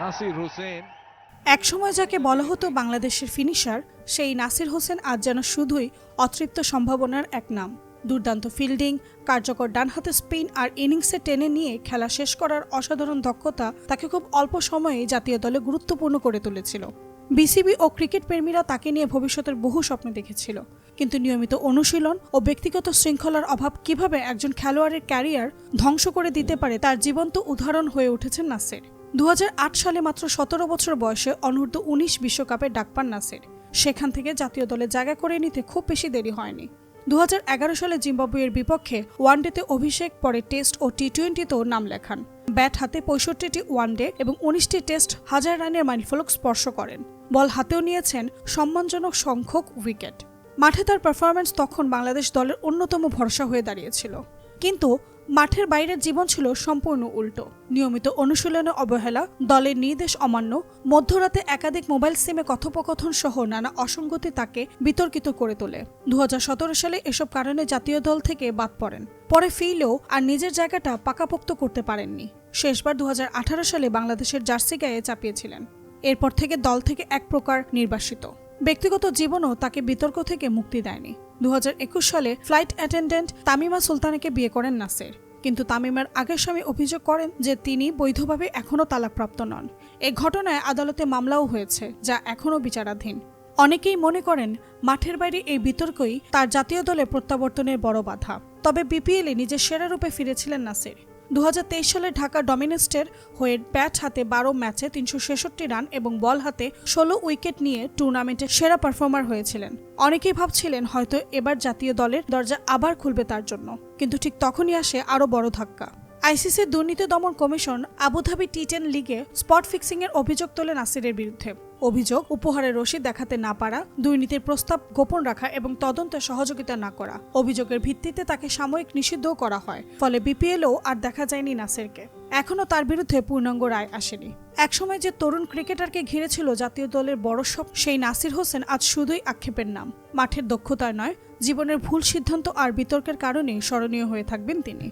Nasir Hussain. একসময় যাকে বলা হতো বাংলাদেশের ফিনিশার, সেই নাসির হোসেন আজ যেন শুধুই অতৃপ্ত সম্ভাবনার এক নাম দুর্দান্ত ফিল্ডিং, কার্যকর ডানহাতে স্পিন আর ইনিংসে টেনে নিয়ে খেলা শেষ করার অসাধারণ দক্ষতা তাকে খুব অল্প সময়ে জাতীয় দলে গুরুত্বপূর্ণ করে তুলেছিল বিসিবি ও ক্রিকেট প্রেমীরা তাকে নিয়ে ভবিষ্যতের বহু স্বপ্ন দেখেছিল। কিন্তু নিয়মিত অনুশীলন ও ব্যক্তিগত শৃঙ্খলার অভাব কীভাবে একজন খেলোয়াড়ের ক্যারিয়ার ধ্বংস করে দিতে পারে তার জীবন্ত উদাহরণ হয়ে উঠেছেন নাসির। দু সালে মাত্র সতেরো বছর বয়সে অনূর্ধ্ব উনিশ বিশ্বকাপে ডাক পান নাসির। সেখান থেকে জাতীয় দলে জায়গা করে নিতে খুব বেশি দেরি হয়নি। দু হাজার এগারো সালে জিম্বাবুয়ের বিপক্ষে ওয়ানডেতে অভিষেক, পরে টেস্ট ও টি টোয়েন্টিতেও নাম লেখান। ব্যাট হাতে পঁয়ষট্টিটি ওয়ানডে এবং উনিশটি টেস্ট হাজার রানের মাইলফলক স্পর্শ করেন। বল হাতেও নিয়েছেন সম্মানজনক সংখ্যক উইকেট। মাঠে তার পারফরম্যান্স তখন বাংলাদেশ দলের অন্যতম ভরসা হয়ে দাঁড়িয়েছিল। কিন্তু মাঠের বাইরের জীবন ছিল সম্পূর্ণ উল্টো। নিয়মিত অনুশীলনে অবহেলা, দলের নির্দেশ অমান্য, মধ্যরাতে একাধিক মোবাইল সিমে কথোপকথন সহ নানা অসঙ্গতি তাকে বিতর্কিত করে তোলে। দু হাজার সতেরো সালে এসব কারণে জাতীয় দল থেকে বাদ পড়েন। পরে ফিরলেও আর নিজের জায়গাটা পাকাপোক্ত করতে পারেননি। শেষবার দু হাজার আঠারো সালে বাংলাদেশের জার্সি গায়ে চাপিয়েছিলেন। এরপর থেকে দল থেকে এক প্রকার নির্বাসিত। ব্যক্তিগত জীবনও তাকে বিতর্ক থেকে মুক্তি দেয়নি। দু হাজার একুশ সালে ফ্লাইট অ্যাটেন্ডেন্ট তামিমা সুলতানাকে বিয়ে করেন নাসের। কিন্তু তামিমার আগের স্বামী অভিযোগ করেন যে তিনি বৈধভাবে এখনও তালাকপ্রাপ্ত নন। এ ঘটনায় আদালতে মামলাও হয়েছে, যা এখনও বিচারাধীন। অনেকেই মনে করেন মাঠের বাইরে এই বিতর্কই তার জাতীয় দলে প্রত্যাবর্তনের বড় বাধা। তবে বিপিএলে নিজের সেরা রূপে ফিরেছিলেন নাসির। দু হাজার তেইশ সালে ঢাকা ডমিনেস্টের হয়ে ব্যাট হাতে বারো ম্যাচে তিনশো ছেষট্টি রান এবং বল হাতে ষোলো উইকেট নিয়ে টুর্নামেন্টের সেরা পারফর্মার হয়েছিলেন। অনেকেই ভাবছিলেন হয়তো এবার জাতীয় দলের দরজা আবার খুলবে তার জন্য, কিন্তু ঠিক তখনই আসে আরও বড় ধাক্কা। আইসিসির দুর্নীতি দমন কমিশন আবুধাবি টি টেন লিগে স্পট ফিক্সিং এর অভিযোগ তোলে নাসিরের বিরুদ্ধে। অভিযোগ, উপহারের রসিদ দেখাতে না পারা, দুর্নীতির প্রস্তাব গোপন রাখা এবং তদন্তে সহযোগিতা না করা। অভিযোগের ভিত্তিতে তাকে সাময়িক নিষিদ্ধও করা হয়, ফলে বিপিএলও আর দেখা যায়নি নাসিরকে। এখনও তার বিরুদ্ধে পূর্ণাঙ্গ রায় আসেনি। একসময় যে তরুণ ক্রিকেটারকে ঘিরেছিল জাতীয় দলের বড় সব সেই নাসির হোসেন আজ শুধুই আক্ষেপের নাম। মাঠের দক্ষতায় নয়, জীবনের ভুল সিদ্ধান্ত আর বিতর্কের কারণেই স্মরণীয় হয়ে থাকবেন তিনি।